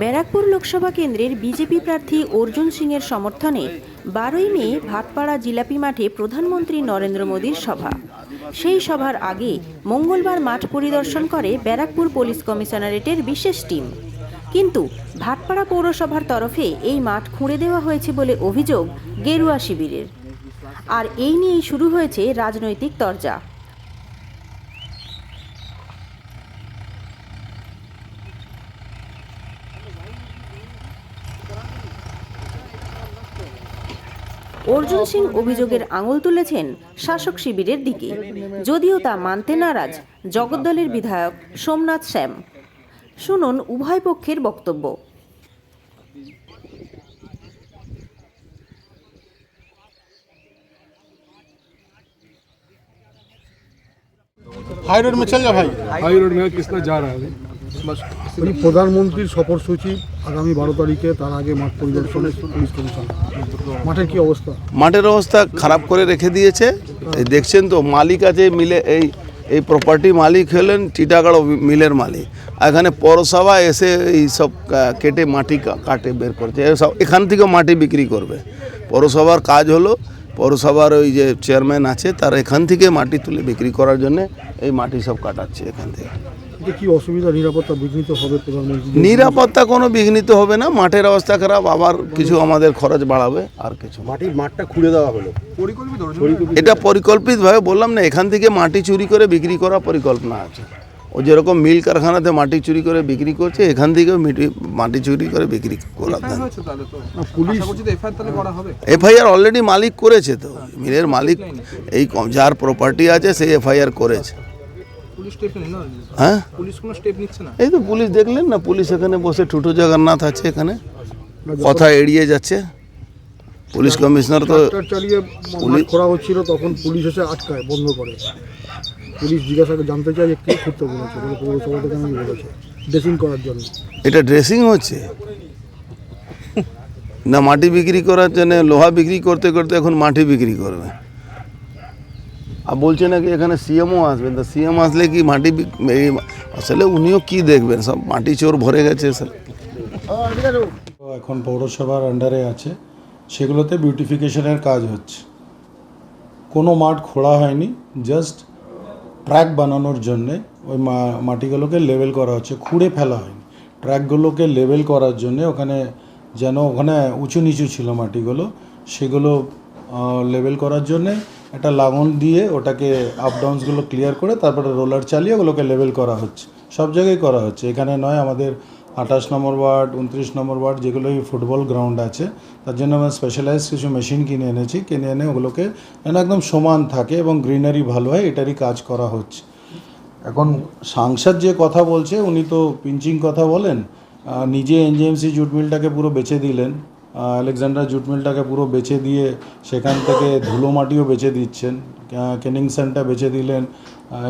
ব্যারাকপুর লোকসভা কেন্দ্রের বিজেপি প্রার্থী অর্জুন সিংয়ের সমর্থনে বারোই মে ভাটপাড়া জিলাপি মাঠে প্রধানমন্ত্রী নরেন্দ্র মোদীর সভা। সেই সভার আগে মঙ্গলবার মাঠ পরিদর্শন করে ব্যারাকপুর পুলিশ কমিশনারেটের বিশেষ টিম। কিন্তু ভাটপাড়া পৌরসভার তরফে এই মাঠ খুঁড়ে দেওয়া হয়েছে বলে অভিযোগ গেরুয়া শিবিরের। আর এই নিয়েই শুরু হয়েছে রাজনৈতিক তরজা। অর্জুন সিং অভিযোগের আঙুল তুলেছেন শাসক শিবিরের দিকে যদিও তা মানতে নারাজ জগদ্দলের বিধায়ক সোমনাথ শ্যাম শুনুন উভয় পক্ষের বক্তব্য हाई रोड में चल जा भाई हाई रोड में किसना जा रहा है अभी बस উনি প্রধানমন্ত্রীর সফরসূচি আগামী বারো তারিখে তার আগে মাঠ পরিদর্শনে পুলিশ কমিশন। মাঠের কি অবস্থা? মাঠের অবস্থা খারাপ করে রেখে দিয়েছে। দেখছেন তো, মালিক আছে, মিলে এই এই প্রপার্টি মালিক হলেন টিটাগড় মিলের মালিক। এখানে পৌরসভা এসে এই সব কেটে মাটি কাটে বের করছে। সব, এখান থেকে মাটি বিক্রি করবে। পৌরসভার কাজ হলো, পৌরসভার ওই যে চেয়ারম্যান আছে, তার এখান থেকে মাটি তুলে বিক্রি করার জন্য এই মাটি সব কাটাচ্ছে এখান থেকে। যে কি অসুবিধা নিরাপত্তা বিঘ্নিত হবে প্রধানমন্ত্রী? নিরাপত্তা কোনো বিঘ্নিত হবে না মাঠের অবস্থা খারাপ আবার কিছু আমাদের খরচ বাড়াবে আর কিছু। মাটির মাঠটা খুঁড়ে দেওয়া হলো। এটা পরিকল্পিতভাবে বললাম না এখান থেকে মাটি চুরি করে বিক্রি করা পরিকল্পনা আছে। ও যেরকম মিল কারখানাতে মাটি চুরি করে বিক্রি করছে এখান থেকেও মিটি- মাটি চুরি করে বিক্রি করা এফআইআর হয়েছে তাহলে তো। পুলিশ আশা করছি তো এফআইআর তাহলে করা হবে। এফআইআর অলরেডি মালিক করেছে তো মিলের মালিক এই যার প্রপার্টি আছে সেই এফআইআর করেছে। হ্যাঁ? এই তো পুলিশ দেখলেন না পুলিশ এখানে বসে টুটু জগন্নাথ আছে এখানে। কথা এড়িয়ে যাচ্ছে। পুলিশ কমিশনার তো চালিয়ে খোঁড়া হচ্ছিল তখন পুলিশ এসে আটকায় বন্ধ করে। পুলিশ জিজ্ঞাসা করে জানতে চায় যে কে খুঁড়তে বলেছে বলে পৌরসভা থেকে আমি বলেছে ড্রেসিং করার জন্য। এটা ড্রেসিং হচ্ছে? না মাটি বিক্রি করার জন্য লোহা বিক্রি করতে করতে এখন মাটি বিক্রি করবে? আর বলছে নাকি এখানে সিএমও আসবেন তা সিএম আসলে কি মাটি আসলে উনিও কি দেখবেন? সব মাটি চোর ভরে গেছে এখন পৌরসভার আন্ডারে আছে। সেগুলোতে বিউটিফিকেশনের কাজ হচ্ছে। কোনো মাঠ খোঁড়া হয়নি। জাস্ট ট্র্যাক বানানোর জন্যে ওই মাটিগুলোকে লেভেল করা হচ্ছে। খুঁড়ে ফেলা হয়নি। ট্র্যাকগুলোকে লেভেল করার জন্যে ওখানে যেন ওখানে উঁচু নিচু ছিল মাটিগুলো, সেগুলো লেভেল করার জন্যে একটা লাগন দিয়ে ওটাকে আপ ডাউনসগুলো ক্লিয়ার করে তারপরে রোলার চালিয়ে ওগুলোকে লেভেল করা হচ্ছে। সব জায়গায় করা হচ্ছে। এখানে নয়, আমাদের আঠাশ নম্বর ওয়ার্ড, উনত্রিশ নম্বর ওয়ার্ড যেগুলোই ফুটবল গ্রাউন্ড আছে, তার জন্য আমরা স্পেশালাইজ কিছু মেশিন কিনে এনেছি। কিনে এনে ওগুলোকে যেন একদম সমান থাকে এবং গ্রিনারি ভালো হয়, এটারই কাজ করা হচ্ছে। এখন সাংসদ যে কথা বলছে, উনি তো পিঞ্চিং কথা বলেন। নিজে এনজিএমসি জুট মিলটাকে পুরো বেচে দিলেন। আলেকজান্ডার জুট মিলটাকে পুরো বেচে দিয়ে সেখান থেকে ধুলো মাটিও বেচে দিচ্ছেন কেনিংসনটা বেচে দিলেন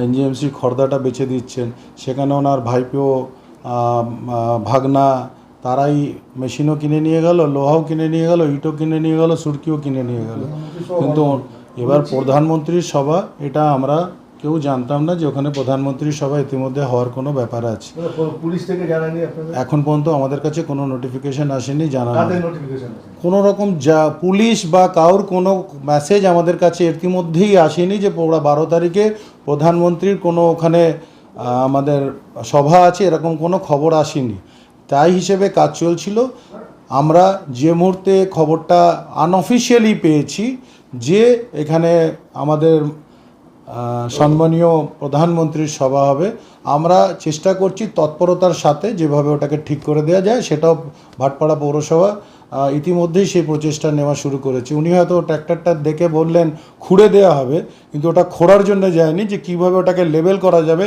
এনজিএমসি খর্দাটা বেচে দিচ্ছেন, সেখানে ওনার ভাইপো ভাগনা, তারাই মেশিনও কিনে নিয়ে গেল, লোহাও কিনে নিয়ে গেল, ইটও কিনে নিয়ে গেল, সুরকিও কিনে নিয়ে গেল। কিন্তু এবার প্রধানমন্ত্রীর সভা, এটা আমরা কেউ জানতাম না যে ওখানে প্রধানমন্ত্রী সভা ইতিমধ্যে হওয়ার কোনো ব্যাপার আছে। পুলিশ থেকে জানানি আপনাদের? এখন পর্যন্ত আমাদের কাছে কোনো নোটিফিকেশন আসেনি জানানো কোনো রকম যা পুলিশ বা কাউর কোনো মেসেজ আমাদের কাছে ইতিমধ্যেই আসেনি যে ওরা বারো তারিখে প্রধানমন্ত্রীর কোনো ওখানে আমাদের সভা আছে এরকম কোনো খবর আসেনি। তাই হিসেবে কাজ চলছিল। আমরা যে মুহূর্তে খবরটা আনঅফিসিয়ালি পেয়েছি যে এখানে আমাদের সম্মানীয় প্রধানমন্ত্রীর সভা হবে। আমরা চেষ্টা করছি তৎপরতার সাথে যেভাবে ওটাকে ঠিক করে দেওয়া যায়, সেটাও ভাটপাড়া পৌরসভা ইতিমধ্যেই সেই প্রচেষ্টা নেওয়া শুরু করেছে। উনি হয়তো ট্র্যাক্টরটা দেখে বললেন, খুঁড়ে দেওয়া হবে, কিন্তু ওটা খোঁড়ার জন্য যায়নি যে কীভাবে ওটাকে লেবেল করা যাবে।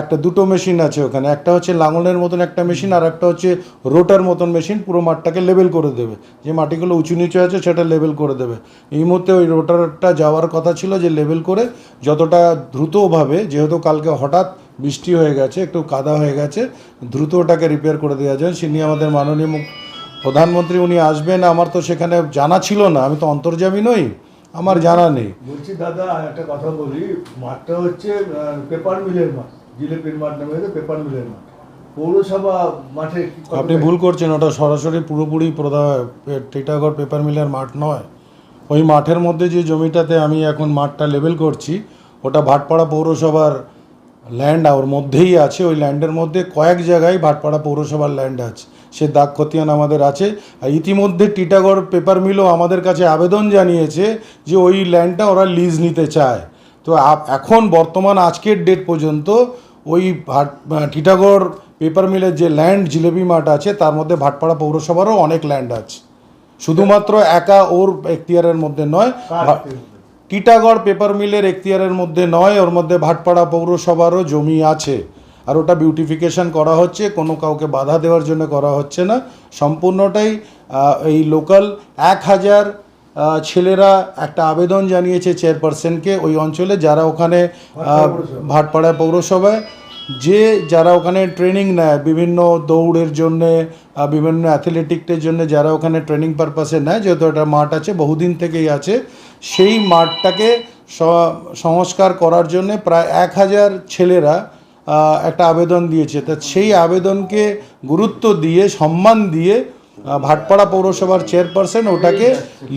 একটা দুটো মেশিন আছে ওখানে, একটা হচ্ছে লাঙলের মতন একটা মেশিন, আর একটা হচ্ছে রোটার মতন মেশিন, পুরো মাঠটাকে লেবেল করে দেবে। যে মাটিগুলো উঁচু নিচু আছে সেটা লেবেল করে দেবে। এই মুহূর্তে ওই রোটারটা যাওয়ার কথা ছিল যে লেবেল করে যতটা দ্রুতভাবে যেহেতু কালকে হঠাৎ বৃষ্টি হয়ে গেছে, একটু কাদা হয়ে গেছে, দ্রুত ওটাকে রিপেয়ার করে দেওয়া যায়। তিনি আমাদের মাননীয় প্রধানমন্ত্রী উনি আসবেন আমার তো সেখানে জানা ছিল না আমি তো অন্তর্জামী নই আমার জানা নেই। বলছি দাদা একটা কথা বলি মাঠটা হচ্ছে পেপার মিলের মাঠ জিলেপির মাঠ নামে পেপার মিলের মাঠ। পৌরসভা মাঠে আপনি ভুল করছেন ওটা সরাসরি পুরোপুরি টিটাগড় পেপার মিলের মাঠ নয়। ওই মাঠের মধ্যে যে জমিটাতে আমি এখন মাঠটা লেভেল করছি ওটা ভাটপাড়া পৌরসভার ল্যান্ড ওর মধ্যেই আছে ওই ল্যান্ডের মধ্যে কয়েক জায়গায় ভাটপাড়া পৌরসভার ল্যান্ড আছে। সে দাগ খতিয়ান আমাদের আছে। আর ইতিমধ্যে টিটাগড় পেপার মিলও আমাদের কাছে আবেদন জানিয়েছে যে ওই ল্যান্ডটা ওরা লিজ নিতে চায়। তো এখন বর্তমান আজকের ডেট পর্যন্ত ওই ভাট টিটাগড় পেপার মিলের যে ল্যান্ড জিলেবি মাঠ আছে তার মধ্যে ভাটপাড়া পৌরসভারও অনেক ল্যান্ড আছে। শুধুমাত্র একা ওর এখতিয়ারের মধ্যে নয় টিটাগড় পেপার মিলের এখতিয়ারের মধ্যে নয় ওর মধ্যে ভাটপাড়া পৌরসভারও জমি আছে। আর ওটা বিউটিফিকেশন করা হচ্ছে, কোনো কাউকে বাধা দেওয়ার জন্য করা হচ্ছে না। সম্পূর্ণটাই এই লোকাল এক হাজার ছেলেরা একটা আবেদন জানিয়েছে চেয়ারপারসনকে ওই অঞ্চলে, যারা ওখানে ভাটপাড়া পৌরসভায়, যে যারা ওখানে ট্রেনিং নেয়, বিভিন্ন দৌড়ের জন্যে বিভিন্ন অ্যাথলেটিকের জন্য যারা ওখানে ট্রেনিং পারপাসে নেয়, যেহেতু একটা মাঠ আছে, বহুদিন থেকেই আছে, সেই মাঠটাকে সংস্কার করার জন্য প্রায় এক হাজার ছেলেরা একটা আবেদন দিয়েছে। তা সেই আবেদনকে গুরুত্ব দিয়ে, সম্মান দিয়ে ভাটপাড়া পৌরসভার চেয়ারপারসন ওটাকে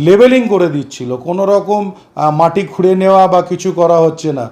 লেবেলিং করে দিচ্ছিল। কোনো রকম মাটি খুঁড়ে নেওয়া বা কিছু করা হচ্ছে না।